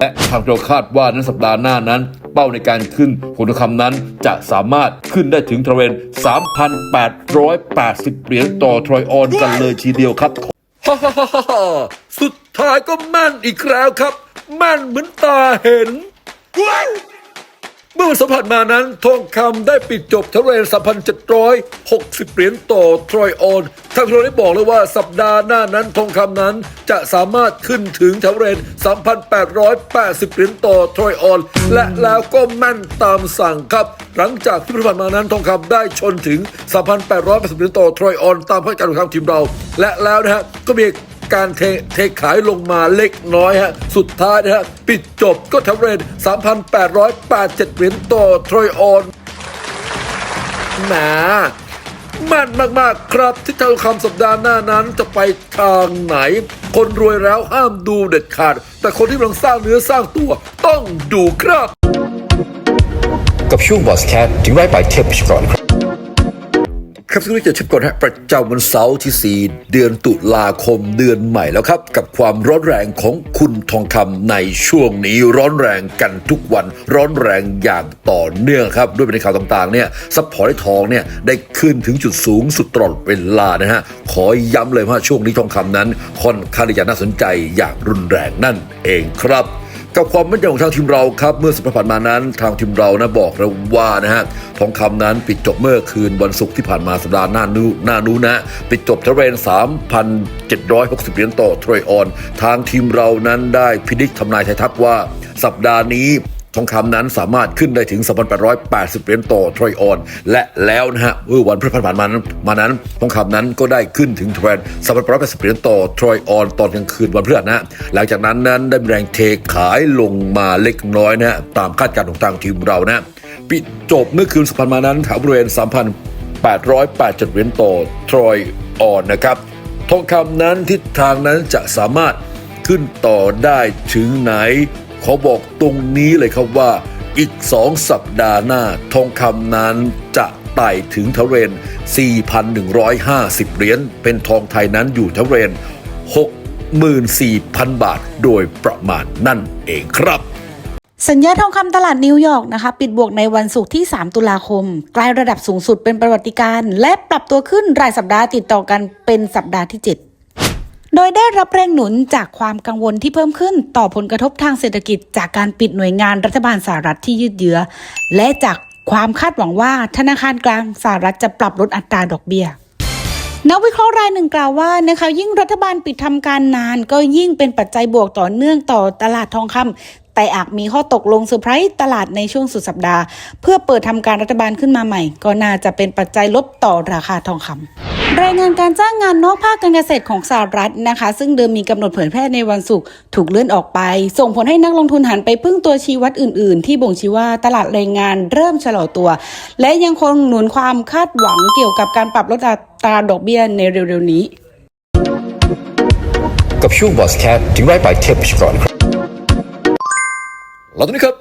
และทางเราคาดว่าในสัปดาห์หน้านั้น เป้าในการขึ้นผลทองคำนั้นจะสามารถขึ้นได้ถึงทรเวน3,880 เหรียญต่อทรอยออนกันเลยทีเดียวครับฮ่าฮ่าฮ่าสุดท้ายก็แม่นอีกแล้วครับ แม่นเหมือนตาเห็น มื่อวันสัมผัสมานั้น ทองคำได้ปิดจบทะเรน3,760 เหรียญต่อทรอยออนทางเราได้บอกเลยว่าสัปดาห์หน้านั้นทองคำนั้นจะสามารถขึ้นถึงทะเรน3,880 เหรียญต่อทรอยออน และแล้วก็แม่นตามสั่งครับ หลังจากที่ผ่านมานั้นทองคำได้ชนถึง 3,880 เหรียญต่อทรอยออน ตามคาดการของทีมเรา และแล้วนะฮะก็มี การเทเทขายลงมาเล็กน้อยฮะ สุดท้ายนะฮะ ปิดจบก็ทำเรน3,887 เหรียญต่อทรอยออนหมแม่นมากๆ ครับที่ทองคำสัปดาห์หน้านั้นจะไปทางไหน คนรวยแล้วห้ามดูเด็ดขาด แต่คนที่กำลังสร้างเนื้อสร้างตัวต้องดูครับ กับช่วงบอสแคทถึงไรไปเทปก่อนครับ ครับทุกท่านจะเช็คก่อนฮะประจำวันเสาร์ที่ 4 เดือนตุลาคมเดือนใหม่แล้วครับ กับความร้อนแรงของคุณทองคำในช่วงนี้ร้อนแรงกันทุกวันร้อนแรงอย่างต่อเนื่องครับ ด้วยในข่าวต่างๆเนี่ยซัพพอร์ตทองเนี่ยได้ขึ้นถึงจุดสูงสุดตลอดเวลานะฮะ ขอย้ำเลยว่าช่วงนี้ทองคำนั้นค่อนข้างที่จะน่าสนใจอย่างรุนแรงนั่นเองครับ กับความมั่นใจของทางทีมเราครับเมื่อสัปดาห์ผ่านมานั้นทางทีมเรานะบอกเราว่านะฮะทองคำนั้นปิดจบเมื่อคืนวันศุกร์ที่ผ่านมาสัปดาห์หน้านู้หน้านู้นะปิดจบทะเรน3,760เหรียญต่อทรอยออน ทางทีมเรานั้นได้พิจิตทำนายทายทักว่าสัปดาห์นี้ ทองคำนั้นสามารถขึ้นได้ถึง3,880 เหรียญต่อทรอยออน และแล้วนะฮะเมื่อวันพฤหัสผ่านมานั้นมานั้น ทองคำนั้นก็ได้ขึ้นถึงทรอย3,880 เหรียญต่อทรอยออนตอนกลางคืนวันพฤหัสนะหลังจากนั้นนั้นได้แรงเทขายลงมาเล็กน้อยนะฮะตามคาดการณ์ของทางทีมเรานะปิดจบเมื่อคืนสุพรรณมานั้นแถวบริเวณ 3,887เหรียญต่อทรอยออนนะครับทองคำนั้นทิศทางนั้นจะสามารถขึ้นต่อได้ถึงไหน ขอบอกตรงนี้เลยครับว่า อีก 2 สัปดาห์หน้า ทองคำนั้นจะไต่ถึงทะเรน 4,150 เหรียญ เป็นทองไทยนั้นอยู่ทะเรน 64,000 บาทโดยประมาณนั่นเองครับสัญญาทองคำตลาดนิวยอร์กนะคะ ปิดบวกในวันศุกร์ที่ 3 ตุลาคม ใกล้ระดับสูงสุดเป็นประวัติการณ์และปรับตัวขึ้นรายสัปดาห์ติดต่อกันเป็นสัปดาห์ที่ 7 ดยได้รับแรงหนุนจากความกังวลที่เพิ่มขึ้นต่อผลกระทบทางเศรษฐกิจ จากการปิดหน่วยงานรัฐบาลสหรัฐที่ยืดเยื้อ และจากความคาดหวังว่าธนาคารกลางสหรัฐจะปรับลดอัตราดอกเบี้ยนักวิเคราะห์รายหนึ่งกล่าวว่านะคะยิ่งรัฐบาลปิดทำการนานก็ยิ่งเป็นปัจจัยบวกต่อเนื่องต่อตลาดทองคำ แต่อาจมีข้อตกลงเซอร์ไพรส์ตลาดในช่วงสุดสัปดาห์ เพื่อเปิดทำการรัฐบาลขึ้นมาใหม่ ก็น่าจะเป็นปัจจัยลบต่อราคาทองคำรายงานการจ้างงานนอกภาคการเกษตรของสหรัฐนะคะ ซึ่งเดิมมีกำหนดเผยแพร่ในวันศุกร์ถูกเลื่อนออกไป ส่งผลให้นักลงทุนหันไปพึ่งตัวชี้วัดอื่น ๆ ที่บ่งชี้ว่าตลาดแรงงานเริ่มชะลอตัว และยังคงหนุนความคาดหวังเกี่ยวกับการปรับลดอัตราดอกเบี้ยในเร็ว ๆ นี้ กับช่วงบอสแคทถึงไรไปเทปก่อน เราตอนนี้ครับ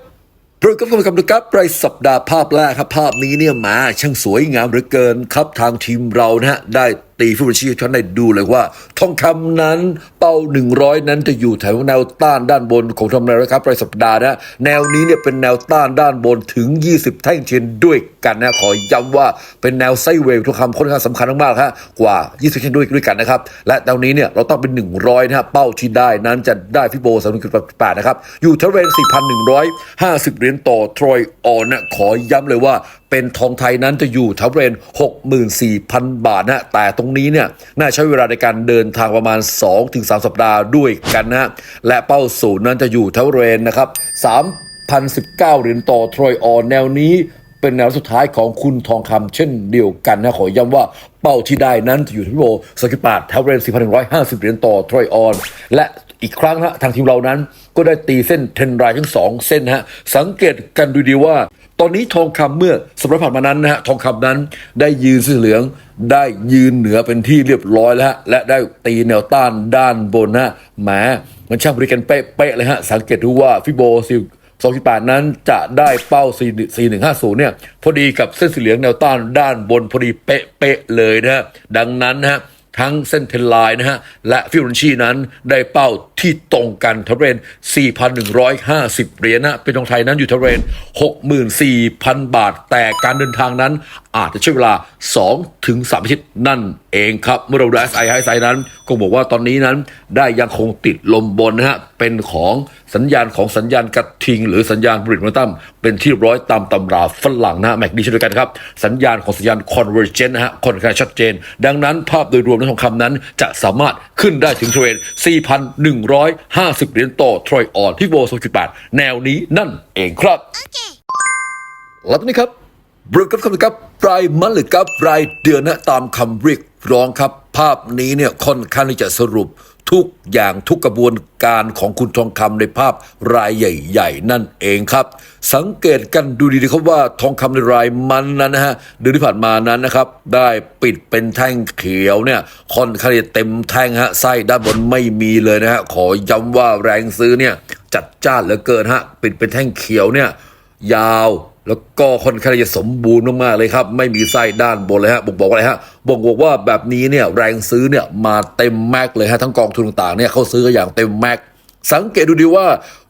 โปรยกับกำลับกำลังครับรายสัปดาห์ภาพแรกครับ ภาพนี้เนี่ยมาช่างสวยงามเหลือเกินครับทางทีมเรานะฮะได้ ตีฟุตบอลชีพท่านได้ดูเลยว่า ทองคำนั้นเป้า 100 นั้นจะอยู่แถวแนวต้านด้านบนของทำนายนะครับรายสัปดาห์นะแนวนี้เนี่ยเป็นแนวต้านด้านบนถึง 20 แท่งเชนด้วยกันนะขอย้ำว่าเป็นแนวไซเวย์ทองคำค่อนข้างสำคัญมากๆฮะกว่า 20 เชนด้วยด้วยกันนะครับและแนวนี้เนี่ยเราต้องเป็น 100 นะฮะเป้าที่ได้นั้นจะได้ฟิโบ3.8นะครับอยู่ทะเรน4,150 เหรียญต่อทรอยออนนะขอย้ำเลยว่าเป็นทองไทยนั้นจะอยู่ทะเรน64,000 บาทนะแต่ตรงนี้เนี่ยน่าใช้เวลาในการเดินทางประมาณ 2-3 สัปดาห์ด้วยกันนะและเป้าศูนนั้นจะอยู่ทะเรนนะครับ3,019เหรียญต่อทรอยออนแนวนี้เป็นแนวสุดท้ายของคุณทองคำเช่นเดียวกันนะ ขอย้ำว่าเป้าที่ได้นั้นจะอยู่ที่โบสกิปาทเทเรน4,150 เหรียญต่อทรอยออน และอีกครั้งนะทางทีมเรานั้นก็ได้ตีเส้นเทนไรทั้งสองเส้นนะฮะ สังเกตกันดูดีว่า ตอนนี้ทองคำเมื่อสัปดาห์ผ่านมานั้นนะฮะทองคำนั้นได้ยืนเสื้อเหลืองได้ยืนเหนือเป็นที่เรียบร้อยแล้วฮะและได้ตีแนวต้านด้านบนนะฮะแหมมันช่างบริการเป๊ะๆเลยฮะสังเกตดูว่าฟิโบซิล28นั้นจะได้เป้า 4150 เนี่ย พอดีกับเส้นสีเหลืองแนวต้านด้านบนพอดีเป๊ะๆเลยนะฮะดังนั้นนะฮะ ทั้งเส้นเทนไลน์นะฮะ และฟิโรนัชชีนั้นได้เป้าที่ตรงกันทเรน 4,150 เหรียญนะเป็นทองไทยนั้นอยู่ทเรน 64,000 บาท แต่การเดินทางนั้นอาจจะใช้เวลา2ถึง3อาทิตย์นั่นเองครับเมื่อเราดู SI ไฮไซนั้น ก็บอกว่าตอนนี้นั้นได้ยังคงติดลมบนนะฮะ เป็นของสัญญาณของสัญญาณกระทิง หรือสัญญาณบริดมตัมเป็นที่เรียบร้อยตามตำราฝรั่งนะฮะแม็กดีเช่นเดียวกันครับ สัญญาณของสัญญาณ convergent นะฮะค่อนข้างชัดเจน ดังนั้นภาพโดยรวมในทองคำนั้น จะสามารถขึ้นได้ถึงเทรน4,150 เหรียญต่อทรอยออนที่โว2.8แนวนี้นั่นเองครับแล้วตอนนี้ครับ บริกับคำครับรายมันหรือกับรายเดือนนะตามคำเรียกร้องครับ ภาพนี้เนี่ยค่อนข้างที่จะสรุปทุกอย่างทุกกระบวนการของคุณทองคำในภาพรายใหญ่ ๆ นั่นเองครับ สังเกตกันดูดีๆครับว่าทองคำในรายมันนั้นนะฮะเดือนที่ผ่านมานั้นนะครับ ได้ปิดเป็นแท่งเขียวเนี่ยค่อนข้างจะเต็มแท่งฮะไส้ด้านบนไม่มีเลยนะฮะขอย้ำว่าแรงซื้อเนี่ยจัดจ้านเหลือเกินฮะปิดเป็นแท่งเขียวเนี่ยยาว แล้วก็ค่อนข้างจะสมบูรณ์มากๆเลยครับ ไม่มีไส้ด้านบนเลยฮะบ่งบอกว่าอะไรฮะบ่งบอกว่าแบบนี้เนี่ยแรงซื้อเนี่ยมาเต็มแม็กเลยฮะทั้งกองทุนต่างๆเนี่ยเขาซื้อกันอย่างเต็มแม็กสังเกตดูดีว่า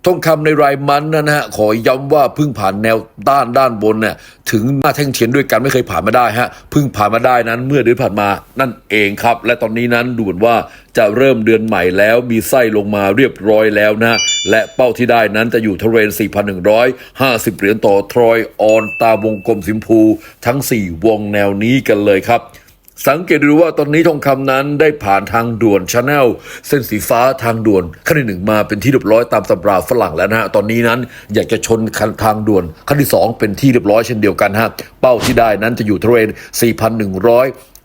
ทองคำในรายมันนะฮะขอย้ำว่าเพิ่งผ่านแนวด้านด้านบนเนี่ยถึงหน้าแท่งเทียนด้วยกันไม่เคยผ่านมาได้ฮะเพิ่งผ่านมาได้นั้นเมื่อเดือนผ่านมานั่นเองครับ และตอนนี้นั้นดูเหมือนว่าจะเริ่มเดือนใหม่แล้วมีไส้ลงมาเรียบร้อยแล้วนะและเป้าที่ได้นั้นจะอยู่ทเรน 4,150 เหรียญต่อทรอยออนตาวงกลมสิมพู ทั้ง 4 วงแนวนี้กันเลยครับ สังเกตดูว่าตอนนี้ทองคำนั้นได้ผ่านทางด่วนชาแนลเส้นสีฟ้าทางด่วนขั้นที่หนึ่งมาเป็นที่เรียบร้อยตามตำราฝรั่งแล้วนะฮะตอนนี้นั้นอยากจะชนคันทางด่วนขั้นที่สองเป็นที่เรียบร้อยเช่นเดียวกันฮะเป้าที่ได้นั้นจะอยู่ทเรน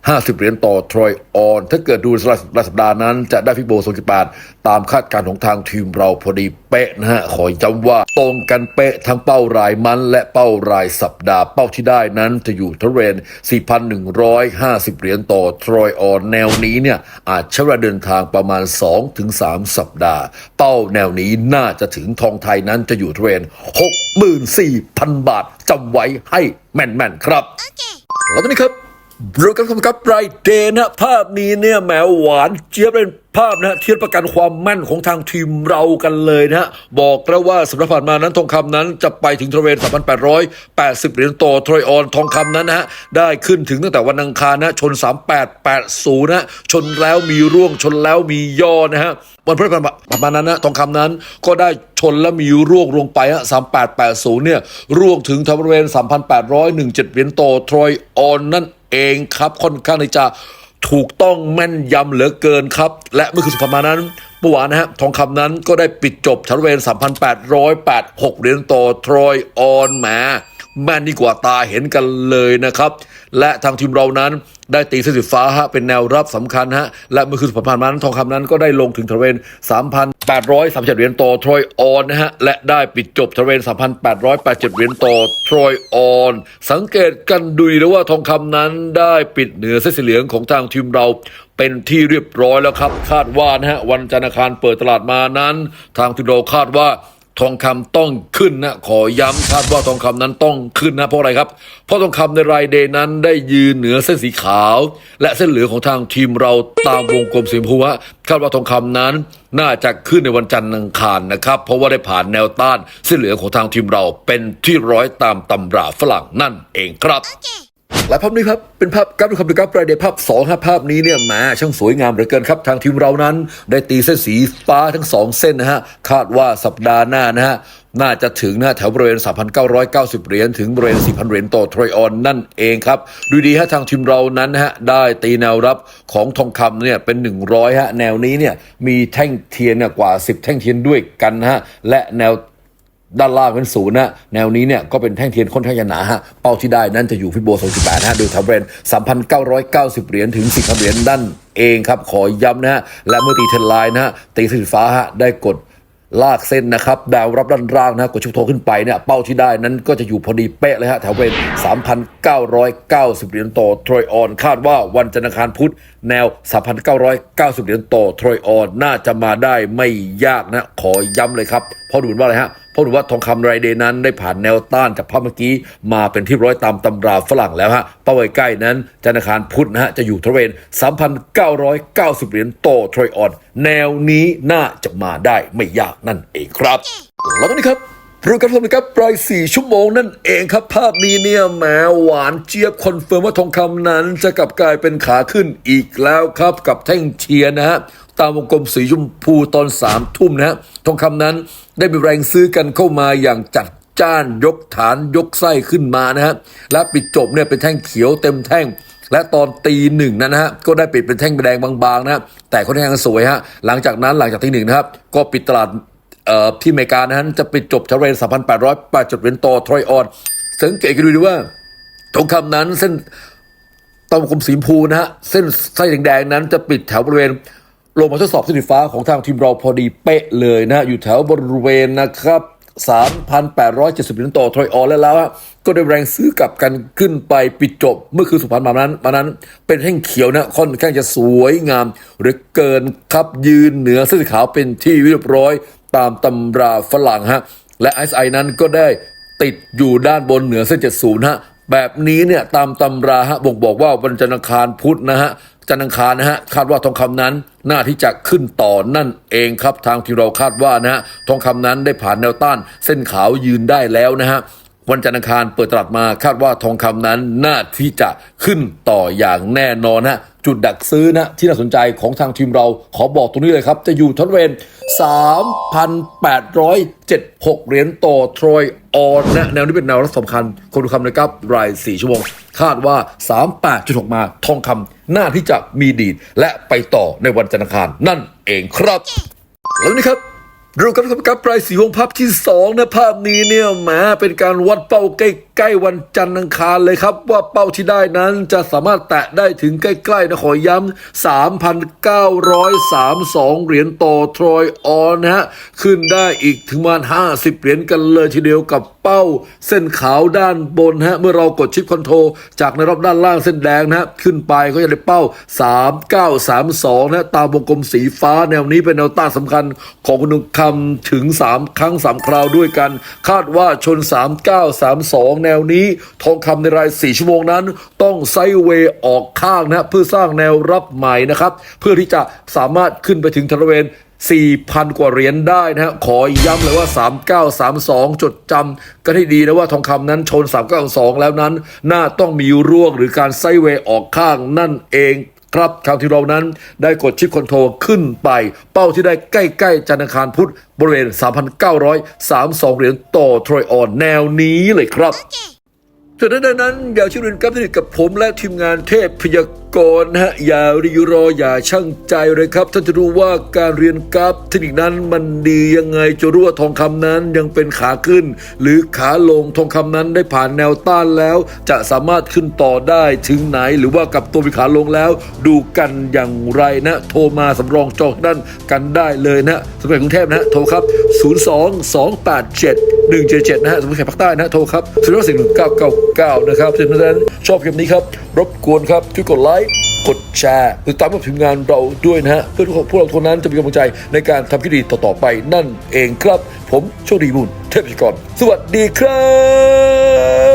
4,150 เหรียญต่อทรอยออน ถ้าเกิดดูรายสัปดาห์นั้นจะได้ฟิโบ2.8 ตามคาดการณ์ของทางทีมเราพอดีเป๊ะนะฮะ ขอย้ำว่าตรงกันเป๊ะทั้งเป้ารายมันและเป้ารายสัปดาห์เป้าที่ได้นั้นจะอยู่ทเรน 4,150 เหรียญต่อทรอยออนแนวนี้เนี่ย อาจใช้เวลาเดินทางประมาณ 2-3 สัปดาห์ เป้าแนวนี้น่าจะถึงทองไทยนั้นจะอยู่ทเรน 64,000 บาทจำไว้ให้แม่นๆครับแล้วตอนนี้ครับ บรูกันครับไรเดนะภาพนี้เนี่ยแหมหวานเจี๊ยบเป็น ภาพนะเทียบประกันความแม่นของทางทีมเรากันเลยนะฮะบอกแล้วว่าสำหรับผ่านมานั้นทองคำนั้นจะไปถึงทเวน3,880 เหรียญต่อทรอยออนทองคำนั้นนะฮะได้ขึ้นถึงตั้งแต่วันอังคารนะชน 3880นะชนแล้วมีร่วงชนแล้วมีย่อนะฮะวันพฤหัสประมาณนั้นนะทองคำนั้นก็ได้ชนและมีร่วงลงไปฮะ3880 เนี่ยร่วงถึงทรเวณ3,817 เหรียญต่อทรอยออนนั่นเองครับค่อนข้างที่จะ ถูกต้องแม่นยำเหลือเกินครับ และเมื่อคืนสุดสัปดาห์นั้นเมื่อวานนะฮะทองคำนั้นก็ได้ปิดจบชั้นเวร3,886เหรียญต่อทรอยออนแหมแม่นดีกว่าตาเห็นกันเลยนะครับ และทางทีมเรานั้นได้ตีเส้นสีฟ้าฮะเป็นแนวรับสำคัญฮะและเมื่อคืนสุดสัปดาห์นั้นทองคำนั้นก็ได้ลงถึงชั้นเวร3,000 837 เหรียญต่อทรอยออนนะฮะ และได้ปิดจบทเวน3,887 เหรียญต่อทรอยออน สังเกตกันดูแล้วว่าทองคำนั้นได้ปิดเหนือเส้นสีเหลืองของทางทีมเราเป็นที่เรียบร้อยแล้วครับ คาดว่านะฮะ วันจันทร์คารเปิดตลาดมานั้น ทางทีมเราคาดว่า ทองคำต้องขึ้นนะขอย้ำคาดว่าทองคำนั้นต้องขึ้นนะเพราะอะไรครับ เพราะทองคำในรายเดย์นั้นได้ยืนเหนือเส้นสีขาว และเส้นเหลืองของทางทีมเราตามวงกลมสีมพูฮะคาดว่าทองคำนั้นน่าจะขึ้นในวันจันทร์อังคารนะครับ เพราะว่าได้ผ่านแนวต้านเส้นเหลืองของทางทีมเราเป็นที่ร้อยตามตำราฝรั่งนั่นเองครับ และภาพนี้ครับ เป็นภาพกราฟดูครับดูกราฟรายเดย์ภาพ2ครับภาพนี้เนี่ยแหมช่างสวยงามเหลือเกินครับ ทางทีมเรานั้น ได้ตีเส้นสีฟ้าทั้ง 2 เส้นนะฮะ คาดว่าสัปดาห์หน้านะฮะน่าจะถึงนะแถวบริเวณ 3,990 เหรียญถึงบริเวณ 4,000 เหรียญต่อทรอยออนนั่นเองครับ ดูดีฮะทางทีมเรานั้นนะฮะได้ตีแนวรับของทองคำเนี่ยเป็น 100ฮะแนวนี้เนี่ยมีแท่งเทียนเนี่ยกว่า 10 แท่งเทียนด้วยกันนะฮะและแนว ด้านล่างเป็นศูนย์นะแนวนี้เนี่ยก็เป็นแท่งเทียนค่อนข้างจะหนาฮะเป้าที่ได้นั้นจะอยู่ที่โบ2.8นะฮะโดยทาวเรน3,990 เหรียญถึง10,000 เหรียญด้านเองครับ ขอย้ำนะฮะและเมื่อตีเทนไลน์นะฮะตีสีฟ้าฮะได้กดลากเส้นนะครับดาวรับด้านล่างนะฮะกดชุบโทขึ้นไปเนี่ยเป้าที่ได้นั้นก็จะอยู่พอดีเป๊ะเลยฮะแถวเรน3,990 เหรียญต่อทรอยออน คาดว่าวันจันทร์อังคารพุธแนว 3,990 เหรียญต่อทรอยออน น่าจะมาได้ไม่ยากนะ ขอย้ำเลยครับ เพราะดูเหมือนว่าอะไรฮะ เพราะถือว่าทองคำรายเดย์นั้นได้ผ่านแนวต้านจากภาพเมื่อกี้ มาเป็นที่ร้อยตามตำราฝรั่งแล้วฮะเป้าไว้ใกล้นั้นธนาคารพุทธนะฮะจะอยู่ทเวน 3,990 เหรียญต่อทรอยออน แนวนี้น่าจะมาได้ไม่ยากนั่นเองครับ แล้วก็นี่ครับ รู้กันพร้อมนะครับปลายสี่ชั่วโมงนั่นเองครับภาพนี้เนี่ยแหมหวานเจี๊ยบคอนเฟิร์มว่าทองคำนั้นจะกลับกลายเป็นขาขึ้นอีกแล้วครับกับแท่งเชียร์นะฮะตามวงกลมสีชมพูตอนสามทุ่มนะฮะทองคำนั้นได้มีแรงซื้อกันเข้ามาอย่างจัดจ้านยกฐานยกไส้ขึ้นมานะฮะและปิดจบเนี่ยเป็นแท่งเขียวเต็มแท่ง และตอนตีหนึ่งนั้นนะฮะก็ได้ปิดเป็นแท่งแดงบางๆนะฮะแต่ค่อนข้างสวยฮะหลังจากนั้นหลังจากตีหนึ่งนะครับก็ปิดตลาด ที่อเมริกานะฮะจะปิดจบเทรน3,808จุดเหรียญต่อทรอยออนสังเกตกันดูดีว่าทองคำนั้นเส้นตองกลมสีมพูนะฮะเส้นไส้แดงๆนั้นจะปิดแถวบริเวณลงมาทดสอบเส้นสีฟ้าของทางทีมเราพอดีเป๊ะเลยนะ อยู่แถวบริเวณนะครับ 3,870เหรียญต่อทรอยออนแล้วแล้วฮะก็ได้แรงซื้อกลับกันขึ้นไปปิดจบ เมื่อคืนสุพรรณมานั้นมานั้น เป็นแท่งเขียวนะค่อนข้างจะสวยงามหรือเกินครับยืนเหนือเส้นสีขาวเป็นที่เรียบร้อย ตามตำราฝรั่งฮะ และ SI นั้นก็ได้ติดอยู่ด้านบนเหนือเส้น70ฮะแบบนี้เนี่ยตามตำราฮะบ่งบอกว่าวันจันทร์อังคารพุธนะฮะจันทร์อังคารนะฮะคาดว่าทองคำนั้นน่าที่จะขึ้นต่อนั่นเองครับ ทางที่เราคาดว่านะฮะทองคำนั้นได้ผ่านแนวต้าน เส้นขาวยืนได้แล้วนะฮะวันจันทร์อังคารเปิดตลาดมาคาดว่าทองคำนั้นน่าที่จะขึ้นต่ออย่างแน่นอนฮะ จุดดักซื้อนะที่น่าสนใจของทางทีมเราขอบอกตรงนี้เลยครับ จะอยู่ทดเวน 3,876 เหรียญต่อทรอยออนนะแนวนี้เป็นแนวรับสำคัญ คนดูคำนะครับราย 4 ชั่วโมง คาดว่า 38.6 มาทองคำน่าที่จะมีดีด และไปต่อในวันจันทร์คารนั่นเองครับ แล้วนี่ครับเรากำลังกับปลายสีวงภาพที่สองนะภาพนี้เนี่ยแหมเป็นการวัดเป้าใใกล้วันจันทร์อังคารเลยครับว่าเป้าที่ได้นั้นจะสามารถแตะได้ถึงใกล้ๆนะขอย้ำ3,932 เหรียญต่อทรอยออนนะฮะขึ้นได้อีกถึงประมาณ50 เหรียญกันเลยทีเดียวกับเป้าเส้นขาวด้านบนฮะเมื่อเรากดชิปคอนโทรจากในรอบด้านล่างเส้นแดงนะฮะขึ้นไปก็จะได้เป้า 3932นะตามวงกลมสีฟ้าแนวนี้เป็นแนวต้านสำคัญของคุณคำถึง 3 ครั้ง 3 คราวด้วยกัน คาดว่าชน 3932แนวนี้ ทองคำในราย 4 ชั่วโมงนั้น ต้องไซเวย์ออกข้างนะเพื่อสร้างแนวรับใหม่นะครับ เพื่อที่จะสามารถขึ้นไปถึงทะเลเวน4,000 กว่าเหรียญได้นะฮะ ขอย้ำเลยว่า 3932 จดจำกันให้ดีนะว่าทองคำนั้นชน 392แล้วนั้น น่าต้องมีร่วงหรือการไซเวย์ออกข้างนั่นเอง ครับทางที่เรานั้นได้กดชิปคอนโทรขึ้นไป เป้าที่ได้ใกล้ ๆจันทร์คารพุธบริเวณ 3,932 เหรียญต่อทรอยออนแนวนี้เลยครับจากนด้นนั้น อย่าชื่นนกับสนิทกับผมและทีมงานเทพพยาก รณ์นะฮะอย่ารีรออย่าช่างใจเลยครับ ท่านจะรู้ว่าการเรียนกราฟเทคนิคนั้นมันดียังไงจะรู้ว่าทองคำนั้นยังเป็นขาขึ้น หรือขาลงทองคำนั้นได้ผ่านแนวต้านแล้ว จะสามารถขึ้นต่อได้ถึงไหน หรือว่ากับตัวเป็นขาลงแล้ว ดูกันอย่างไรนะ โทรมาสำรองจองด้านกันได้เลยนะสำหรับกรุงเทพนะโทรครับ 02 287 177นะฮะสมมติแขกภาคใต้นะโทรครับ0 4 1 9 9 9นะครับฉะนั้นชอบคลิปนี้ครับรบกวนครับช่วยกดไลค์ กดแชร์ติดตามกับทีมงานเราด้วยนะฮะเพื่อทุกคนพวกเราทุกคนนั้นจะมีกำลังใจในการทำคลิปดีต่อๆไปนั่นเองครับ ผมโชคดีบุญเทพพิกรสวัสดีครับ